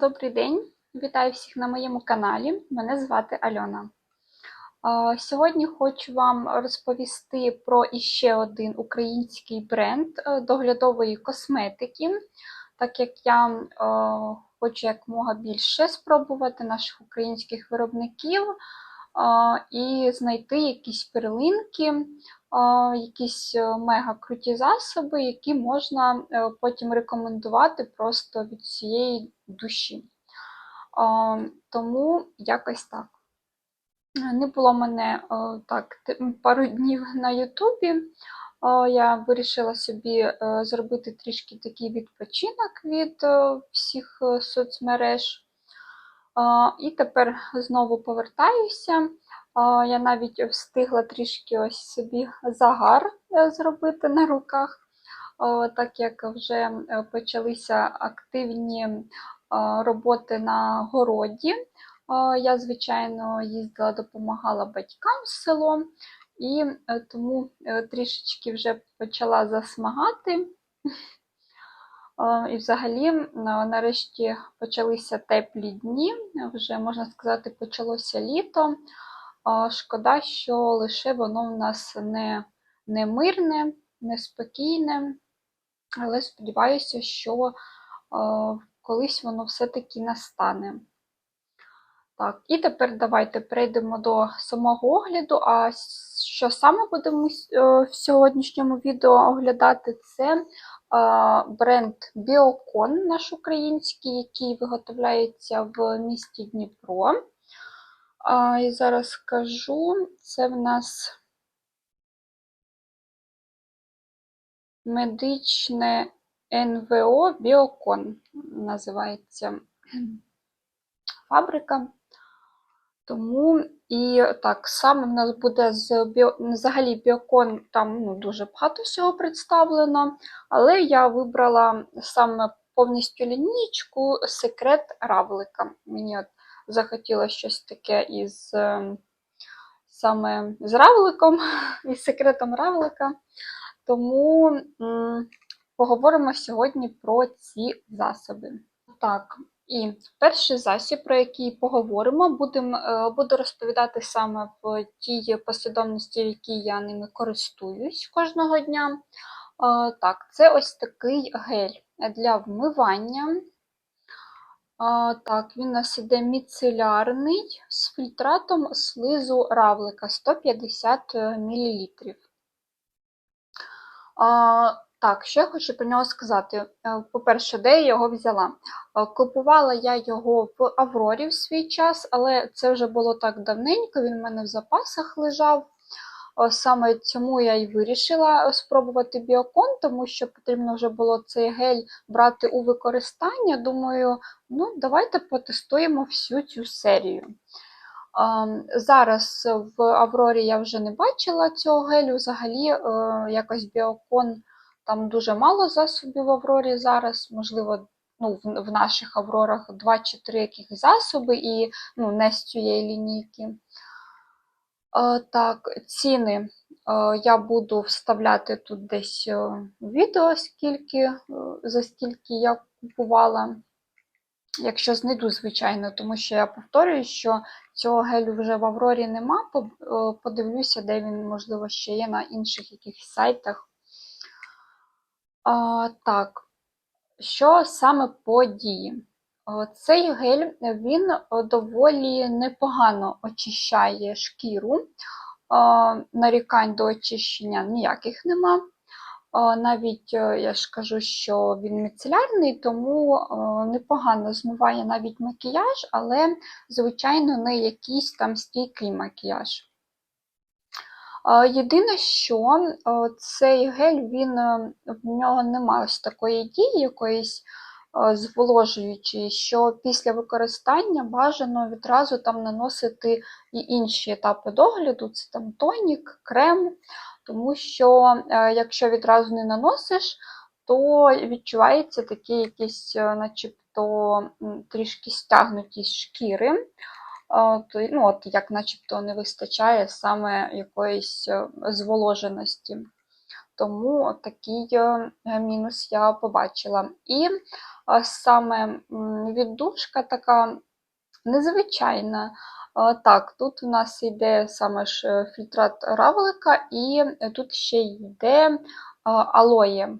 Добрий день! Вітаю всіх на моєму каналі. Мене звати Альона. Сьогодні хочу вам розповісти про іще один український бренд е, доглядової косметики, так як я е, хочу якомога більше спробувати наших українських виробників і знайти якісь перлинки, якісь е, мега круті засоби, які можна потім рекомендувати просто від цієї душі. Тому якось так. Не було мене так пару днів на Ютубі. Я вирішила собі е, зробити трішки такий відпочинок від всіх е, соцмереж. І тепер знову повертаюся. Я навіть встигла трішки ось собі загар е, зробити на руках, так як вже е, почалися активні е, роботи на городі. Е, Я, звичайно, їздила, допомагала батькам в село, і тому трішечки вже почала засмагати. І взагалі, нарешті почалися теплі дні, вже можна сказати, почалося літо. Шкода, що лише воно в нас не, не мирне, не спокійне, але сподіваюся, що е, колись воно все-таки настане. Так, і тепер давайте перейдемо до самого огляду. А що саме будемо е, в сьогоднішньому відео оглядати, це е, бренд Біокон, наш український, який виготовляється в місті Дніпро. І зараз скажу, це в нас медичне НВО Біокон називається фабрика. Тому і так, саме в нас буде з біо... взагалі біокон, там ну, дуже багато всього представлено, але я вибрала саме повністю лінійку секрет равлика. Мені от захотілося щось таке із е, саме з равликом, із секретом равлика. Тому м, поговоримо сьогодні про ці засоби. Так, і перший засіб, про який поговоримо, будем, е, буду розповідати саме в тій послідовності, в якій я ними користуюсь кожного дня. Е, Так, це ось такий гель для вмивання. Е, Так, він у нас іде міцелярний з фільтратом слизу равлика 150 мл. А, так, що я хочу про нього сказати. Е, По-перше, де я його взяла? Е, Купувала я його в Аврорі в свій час, але це вже було так давненько, він в мене в запасах лежав. Е, Саме цьому я і вирішила спробувати біокон, тому що потрібно вже було цей гель брати у використання. Думаю, ну давайте потестуємо всю цю серію. Зараз в Аврорі я вже не бачила цього гелю. Взагалі, е, якось біокон там дуже мало засобів в Аврорі зараз. Можливо, ну, в, наших Аврорах 2 чи 3 яких засоби, і ну, не з цієї лінійки. Е, Так, ціни е, я буду вставляти тут десь відео, скільки, за скільки я купувала. Якщо знайду, звичайно, тому що я повторюю, що цього гелю вже в Аврорі нема. Е, Подивлюся, де він, можливо, ще є на інших якихось сайтах. А, так, що саме по дії? Е, Цей гель він доволі непогано очищає шкіру. Е, Нарікань до очищення ніяких нема. Навіть е, я ж кажу, що він міцелярний, тому е, непогано змиває навіть макіяж, але, звичайно, не якийсь там стійкий макіяж. Єдине, що е, цей гель, він, в нього немає ось такої дії якоїсь зволожуючої, що після використання бажано відразу там наносити і інші етапи догляду, це там тонік, крем, тому що е, якщо відразу не наносиш, то відчувається такі якісь, е, начебто, трішки стягнутість шкіри. То, ну, от як начебто не вистачає саме якоїсь е, зволоженості. тому такий е, мінус я побачила. І е, саме віддушка така незвичайна. Е, так, тут у нас йде саме ж фільтрат равлика, і тут ще йде алоє.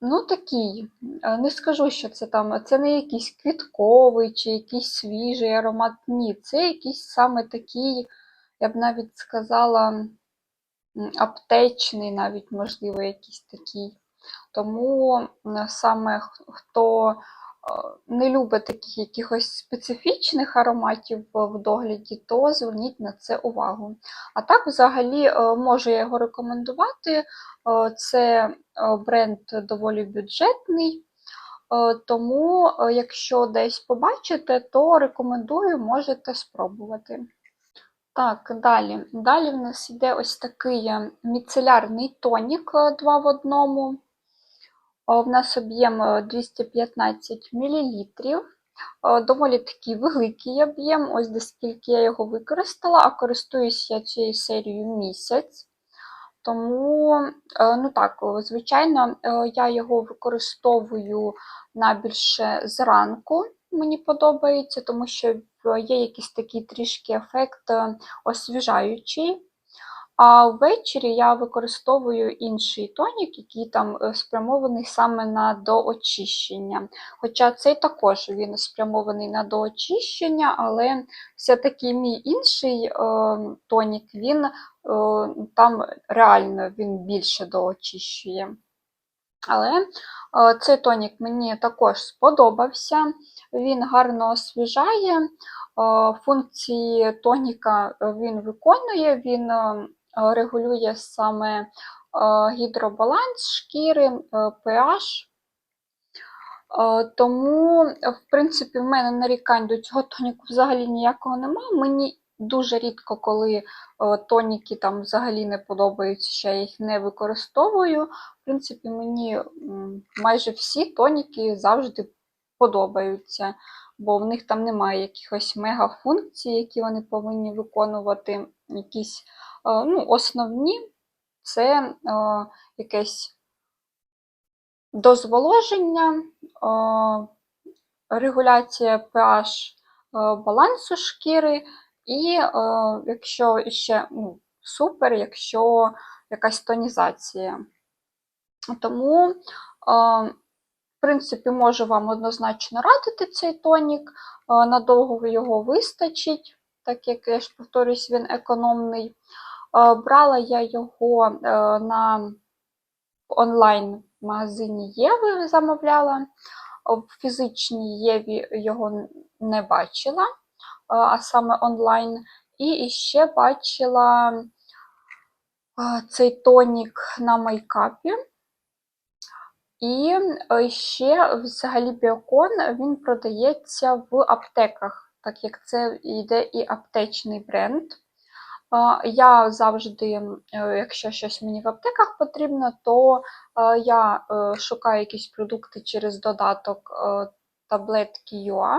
Ну, такий, не скажу, що це там, це не якийсь квітковий чи якийсь свіжий аромат. Ні, це якийсь саме такий, я б навіть сказала, аптечний, навіть, можливо, якийсь такий. Тому саме хто не любить таких якихось специфічних ароматів в догляді, то зверніть на це увагу. А так, взагалі, е, можу я його рекомендувати. Е, це е, бренд доволі бюджетний. Тому, якщо десь побачите, то рекомендую, можете спробувати. Так, далі. Далі в нас йде ось такий міцелярний тонік 2 в одному. В нас об'єм 215 мл. Доволі такий великий об'єм, ось де скільки я його використала, а користуюсь я цією серією місяць. Тому, е, ну так, звичайно, е, я його використовую на більше зранку, мені подобається, тому що є якийсь такий трішки ефект е, освіжаючий. А ввечері я використовую інший тонік, який там е, спрямований саме на доочищення. Хоча цей також він спрямований на доочищення, але все-таки мій інший е, тонік, він е, там реально він більше доочищує. Але цей тонік мені також сподобався, він гарно освіжає. Функції тоніка він виконує, він регулює саме е, гідробаланс шкіри, pH. Е, тому, в принципі, в мене нарікань до цього тоніку взагалі ніякого немає. Мені дуже рідко, коли тоніки там взагалі не подобаються, що я їх не використовую. В принципі, мені майже всі тоніки завжди подобаються, бо в них там немає якихось мегафункцій, які вони повинні виконувати. Якісь Е, ну, Основні це е, якесь дозволоження, е, регуляція pH балансу шкіри, і якщо ще ну, супер, якщо якась тонізація. Тому, в принципі, можу вам однозначно радити цей тонік, надовго його вистачить, так як я ж повторюсь, він економний. Е, брала я його е, на онлайн-магазині Єви, замовляла. В фізичній Єві його не бачила, е, а саме онлайн. І ще бачила цей тонік на майкапі. І ще взагалі біокон він продається в аптеках, так як це йде і аптечний бренд. Я завжди, е, якщо щось мені в аптеках потрібно, то е, я е, шукаю якісь продукти через додаток таблетки UA.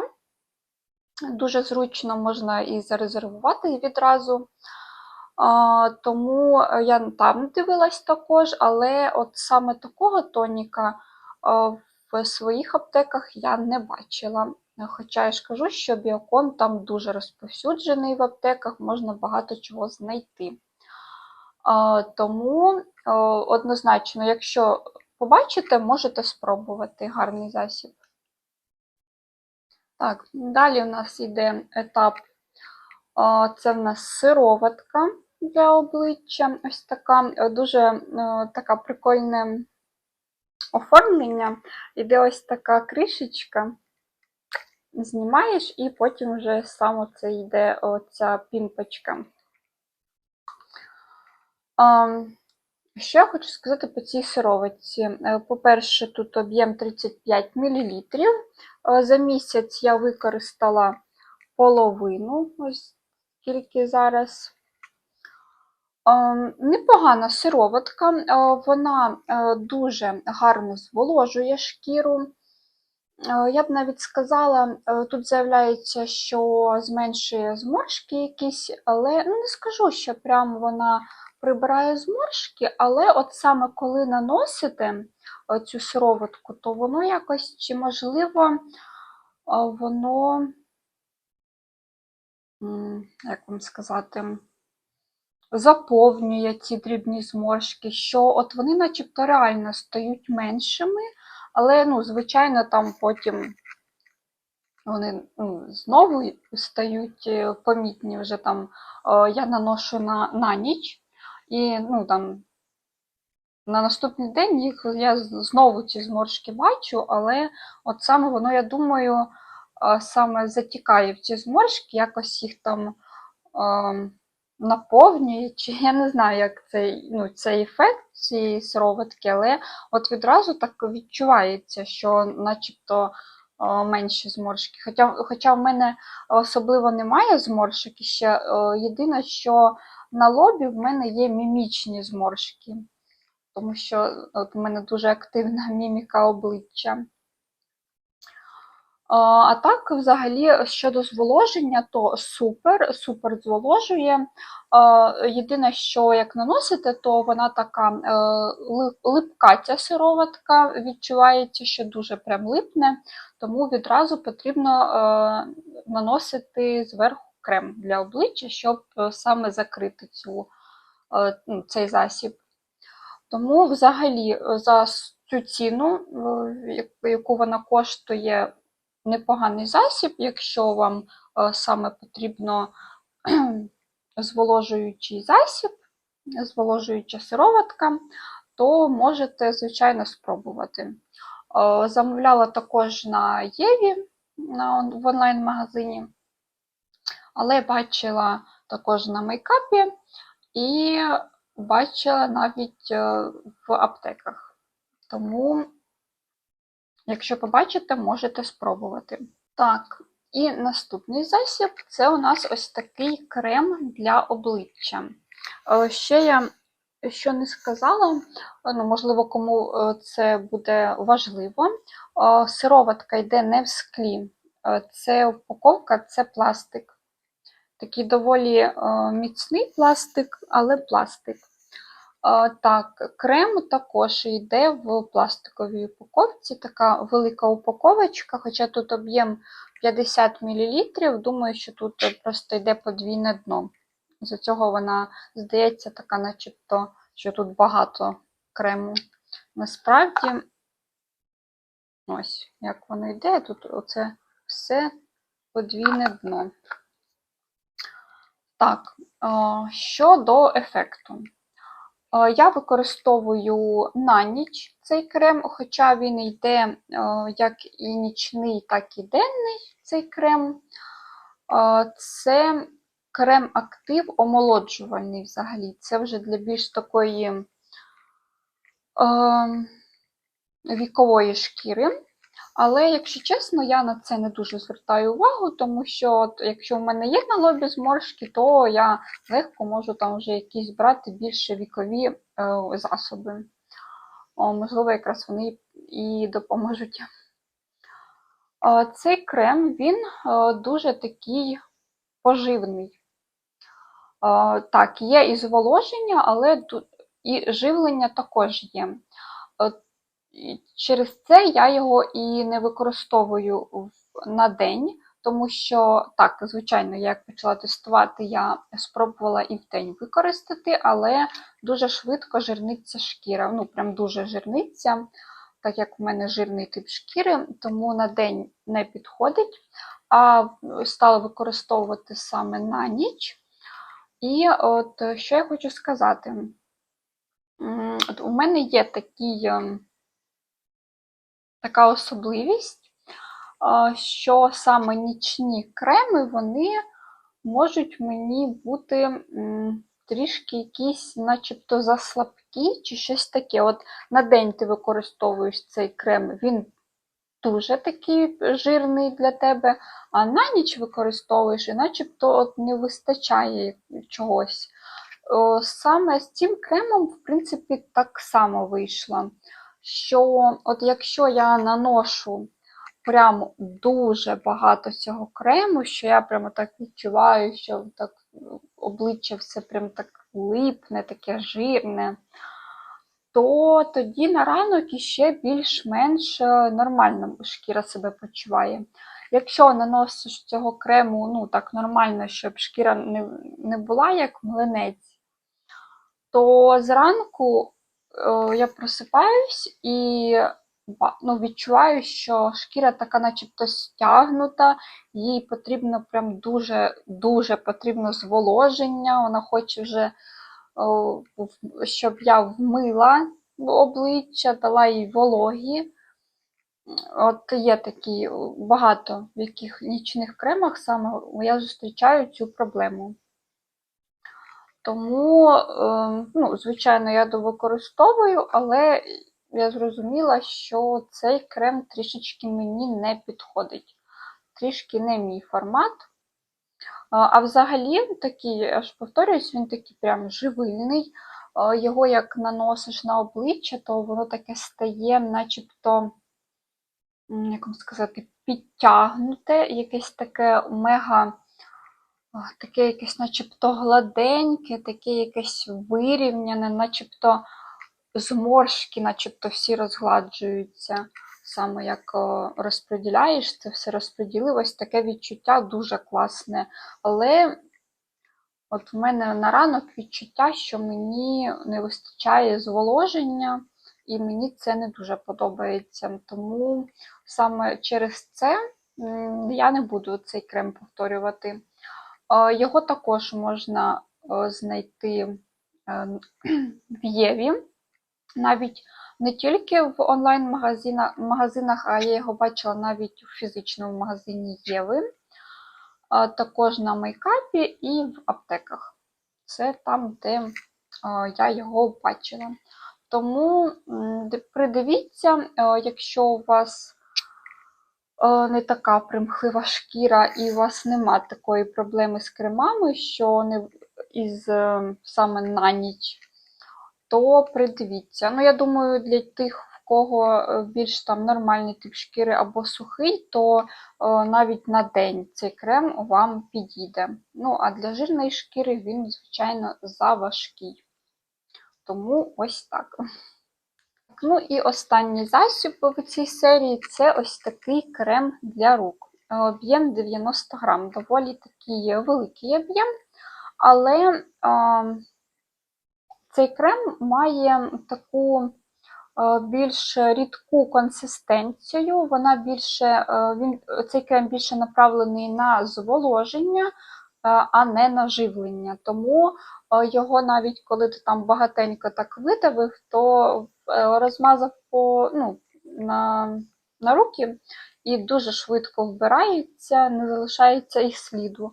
Дуже зручно можна і зарезервувати відразу. Тому я там дивилась також, але от саме такого тоніка в своїх аптеках я не бачила. Хоча я ж кажу, що біокон там дуже розповсюджений в аптеках, можна багато чого знайти. Тому однозначно, якщо побачите, можете спробувати гарний засіб. Так, далі у нас йде етап, це в нас сироватка для обличчя. Ось така дуже така прикольне оформлення. Іде ось така кришечка знімаєш, і потім вже саме це йде оця пімпочка. Що я хочу сказати по цій сировиці? Е, по-перше, тут об'єм 35 мл. Е, за місяць я використала половину, ось тільки зараз. Непогана сироватка, е, вона дуже гарно зволожує шкіру. Е, я б навіть сказала, е, тут заявляється, що зменшує зморшки якісь, але ну, не скажу, що прям вона прибирає зморшки, але от саме коли наносите е, цю сироватку, то воно якось, чи можливо, воно, як вам сказати, заповнює ці дрібні зморшки, що от вони начебто реально стають меншими, але, ну, звичайно, там потім вони ну, знову стають е, помітні вже там. е, Я наношу на, на ніч, і ну, там, на наступний день їх я знову ці зморшки бачу, але от саме воно, я думаю, е, саме затікає в ці зморшки, якось їх там е, наповнює, чи я не знаю, як цей, ну, цей ефект цієї сироватки, але от відразу так відчувається, що начебто менші зморшки. Хоча, хоча в мене особливо немає зморшок, і ще єдине, що на лобі в мене є мімічні зморшки, тому що от в мене дуже активна міміка обличчя. А, так, взагалі, щодо зволоження, то супер, супер зволожує. Єдине, що як наносите, то вона така е, липка ця сироватка, відчувається, що дуже прям липне, тому відразу потрібно е, наносити зверху крем для обличчя, щоб е, саме закрити цю, ну, цей засіб. Тому взагалі за цю ціну, яку вона коштує, непоганий засіб, якщо вам е, саме потрібно зволожуючий засіб, зволожуюча сироватка, то можете, звичайно, спробувати. Е, Замовляла також на Єві в онлайн-магазині, але бачила також на мейкапі і бачила навіть е, в аптеках. Тому, якщо побачите, можете спробувати. Так, і наступний засіб це у нас ось такий крем для обличчя. Е, Ще я що не сказала, е, ну, можливо, кому е, це буде важливо. Сироватка йде не в склі, це упаковка, це пластик. Такий доволі міцний пластик, але пластик. Так, крем також йде в пластиковій упаковці, така велика упаковочка, хоча тут об'єм 50 мл. Думаю, що тут просто йде подвійне дно. З цього вона здається така, начебто, що тут багато крему. Насправді, ось, як воно йде, тут оце все подвійне дно. Так, е, щодо ефекту. Е, Я використовую на ніч цей крем, хоча він йде е, як і нічний, так і денний цей крем. Е, Це крем-актив омолоджувальний взагалі. Це вже для більш такої е, вікової шкіри. Але, якщо чесно, я на це не дуже звертаю увагу, тому що от, якщо в мене є на лобі зморшки, то я легко можу там вже якісь брати більше вікові е, засоби. О, можливо, якраз вони і допоможуть. Е, цей крем він е, дуже такий поживний. Е, так, є і зволоження, але і живлення також є. Через це я його і не використовую на день, тому що, так, звичайно, я як почала тестувати, я спробувала і в день використати, але дуже швидко жирниться шкіра. Ну, прям дуже жирниться, так як в мене жирний тип шкіри, тому на день не підходить. А стала використовувати саме на ніч. І от що я хочу сказати. От У мене є такий. Така особливість, що саме нічні креми вони можуть мені бути трішки якісь, начебто, заслабкі чи щось таке. От на день ти використовуєш цей крем, він дуже такий жирний для тебе, а на ніч використовуєш і начебто от не вистачає чогось. Саме з цим кремом, в принципі, так само вийшло. Що от якщо я наношу прям дуже багато цього крему, що я прямо так відчуваю, що так обличчя все прям так липне, таке жирне, то тоді на ранок іще більш-менш е, нормально шкіра себе почуває. Якщо наносиш цього крему ну так нормально, щоб шкіра не не була як млинець, то зранку е, я просипаюсь і ну, відчуваю, що шкіра така начебто стягнута, їй потрібно прям дуже-дуже потрібно зволоження, вона хоче вже, щоб я вмила обличчя, дала їй вологі. От є такі багато в яких нічних кремах саме я зустрічаю цю проблему. Тому, ем, ну, звичайно, я довикористовую, але я зрозуміла, що цей крем трішечки мені не підходить. Трішки не мій формат. А взагалі, такий, я ж повторююсь, він такий прям живильний. Його як наносиш на обличчя, то воно таке стає, начебто, як вам сказати, підтягнуте, якесь таке мега, таке якесь начебто гладеньке, таке якесь вирівняне, начебто зморшки, начебто всі розгладжуються. Саме як розподіляєш, це все розподілилось, таке відчуття дуже класне. Але от в мене на ранок відчуття, що мені не вистачає зволоження, і мені це не дуже подобається. Тому саме через це я не буду цей крем повторювати. Його також можна знайти е, в Єві навіть не тільки в онлайн-магазинах, а я його бачила навіть у фізичному магазині Єви, також на мейкапі і в аптеках. Це там, де я його бачила. Тому придивіться, якщо у вас не така примхлива шкіра, і у вас нема такої проблеми з кремами, що не із е, саме на ніч то придивіться. Ну, я думаю, для тих, в кого е, більш там нормальний тип шкіри або сухий, то е, навіть на день цей крем вам підійде. Ну, а для жирної шкіри він, звичайно, заважкий. Тому ось так. Ну і останній засіб в цій серії це ось такий крем для рук. Об'єм 90 грам, доволі такий великий об'єм, але цей крем має таку е, більш рідку консистенцію, вона більше, е, він, цей крем більше направлений на зволоження, е, а не на живлення. Тому його навіть коли ти там багатенько так видавив, то розмазав по, ну, на, на руки і дуже швидко вбирається, не залишається і сліду.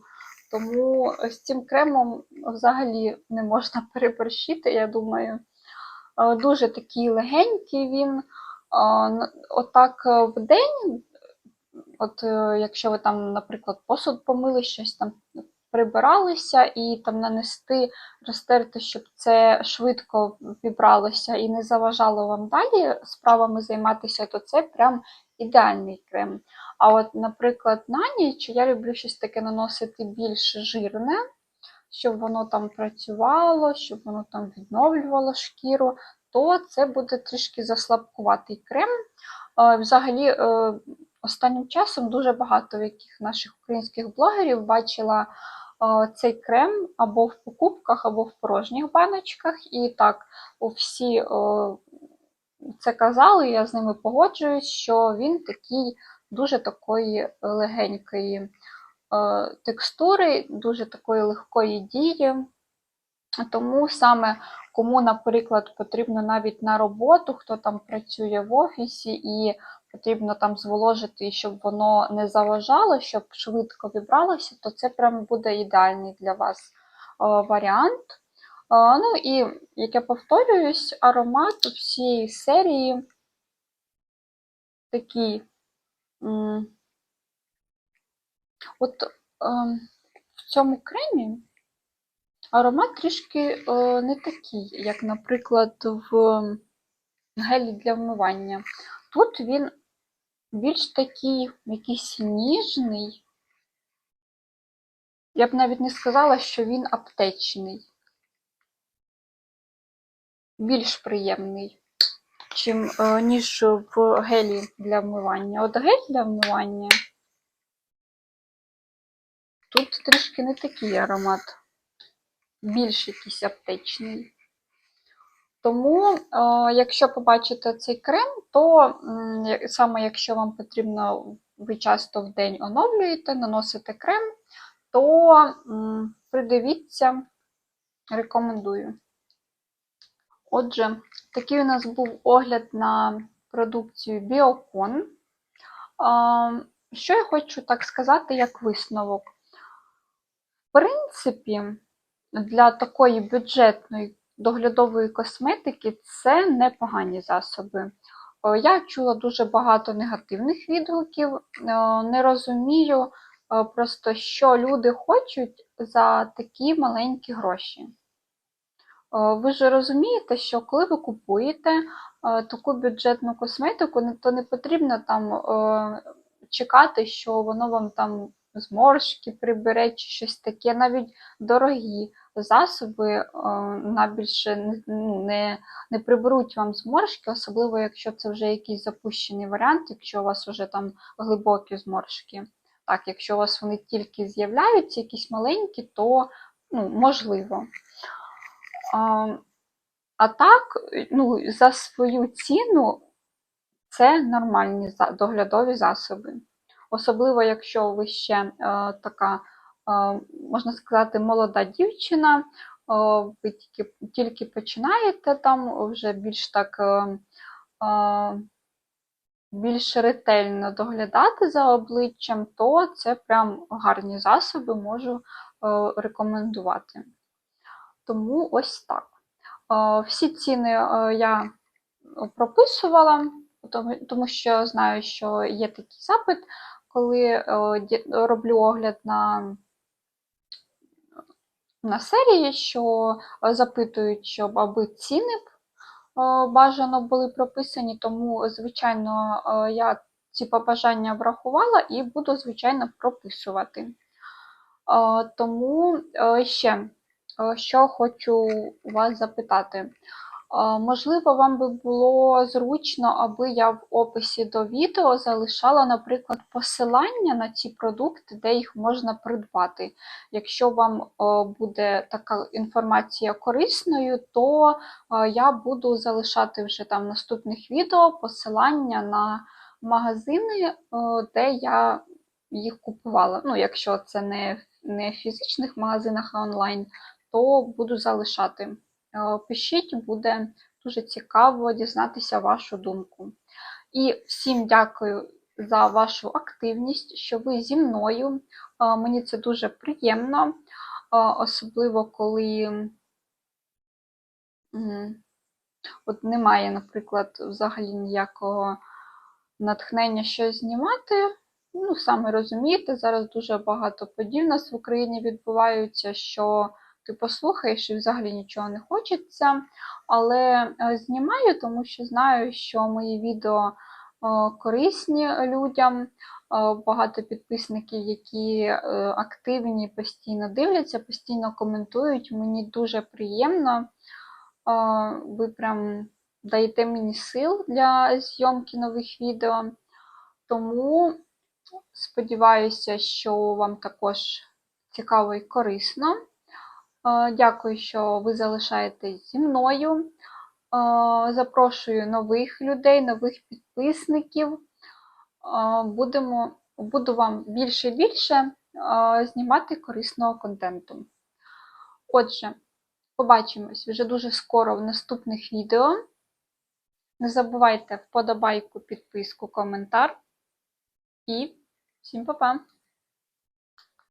Тому з цим кремом взагалі не можна переборщити, я думаю. Е, дуже такий легенький він. Е, отак е, в день, от якщо ви там, наприклад, посуд помили, щось там прибиралися, і там нанести, розтерти, щоб це швидко вібралося і не заважало вам далі справами займатися, то це прям ідеальний крем. А от, наприклад, на ніч я люблю щось таке наносити більш жирне, щоб воно там працювало, щоб воно там відновлювало шкіру, то це буде трішки заслабкуватий крем. Взагалі, е, останнім часом дуже багато яких наших українських блогерів бачила цей крем або в покупках, або в порожніх баночках. І так, всі це казали, я з ними погоджуюсь, що він такий дуже такої легенької е, текстури, дуже такої легкої дії. Тому саме кому, наприклад, потрібно навіть на роботу, хто там працює в офісі, і потрібно там зволожити, щоб воно не заважало, щоб швидко вібралося, то це прям буде ідеальний для вас е, варіант. Е, ну і, як я повторююсь, аромат всієї серії такий От е, в цьому кремі аромат трішки не такий, як, наприклад, в гелі для вмивання. Тут він більш такий якийсь ніжний, Я б навіть не сказала, що він аптечний. Більш приємний, чим, е, ніж в гелі для вмивання. От гель для вмивання тут трішки не такий аромат, більш якийсь аптечний. Тому, е, якщо побачите цей крем, то саме якщо вам потрібно, ви часто в день оновлюєте, наносите крем, то придивіться, рекомендую. Отже, такий у нас був огляд на продукцію Біокон. Що я хочу так сказати, як висновок? В принципі, для такої бюджетної доглядової косметики це непогані засоби. Е, Я чула дуже багато негативних відгуків, е, не розумію е, просто, що люди хочуть за такі маленькі гроші. Ви ж розумієте, що коли ви купуєте таку бюджетну косметику, то не потрібно там чекати, що воно вам там зморшки прибере чи щось таке. Навіть дорогі засоби е, на більше не, ну, не, не приберуть вам зморшки, особливо якщо це вже якийсь запущений варіант, якщо у вас вже там глибокі зморшки. Так, якщо у вас вони тільки з'являються, якісь маленькі, то ну, можливо. А, а так, ну, за свою ціну це нормальні доглядові засоби. Особливо, якщо ви ще е, така, можна сказати, молода дівчина, е, ви тільки, тільки починаєте там вже більш так е, е, більш ретельно доглядати за обличчям, то це прям гарні засоби можу е, рекомендувати. Тому ось так. Е, Всі ціни е, я прописувала, тому, що знаю, що є такий запит, коли е, роблю огляд на, на серії, що е, запитують, щоб аби ціни е, бажано були прописані, тому, звичайно, е, я ці побажання врахувала і буду, звичайно, прописувати. Тому ще, що хочу у вас запитати. Можливо, вам би було зручно, аби я в описі до відео залишала, наприклад, посилання на ці продукти, де їх можна придбати. Якщо вам е, буде така інформація корисною, то е, я буду залишати вже там в наступних відео посилання на магазини, е, де я їх купувала. Ну, якщо це не в фізичних магазинах, а онлайн, то буду залишати. Е, Пишіть, буде дуже цікаво дізнатися вашу думку. І всім дякую за вашу активність, що ви зі мною. Е, Мені це дуже приємно, е, особливо коли от немає, наприклад, взагалі ніякого натхнення щось знімати. Ну, саме розумієте, зараз дуже багато подій у нас в Україні відбуваються, що ти послухаєш і взагалі нічого не хочеться. Але е, знімаю, тому що знаю, що мої відео е, корисні людям. Е, Багато підписників, які активні, постійно дивляться, постійно коментують. Мені дуже приємно. Ви прям даєте мені сил для зйомки нових відео. Тому сподіваюся, що вам також цікаво і корисно. Е, Дякую, що ви залишаєтесь зі мною. Е, Запрошую нових людей, нових підписників. Е, Будемо, буду вам більше і більше знімати корисного контенту. Отже, побачимось вже дуже скоро в наступних відео. Не забувайте вподобайку, підписку, коментар. І всім па-па!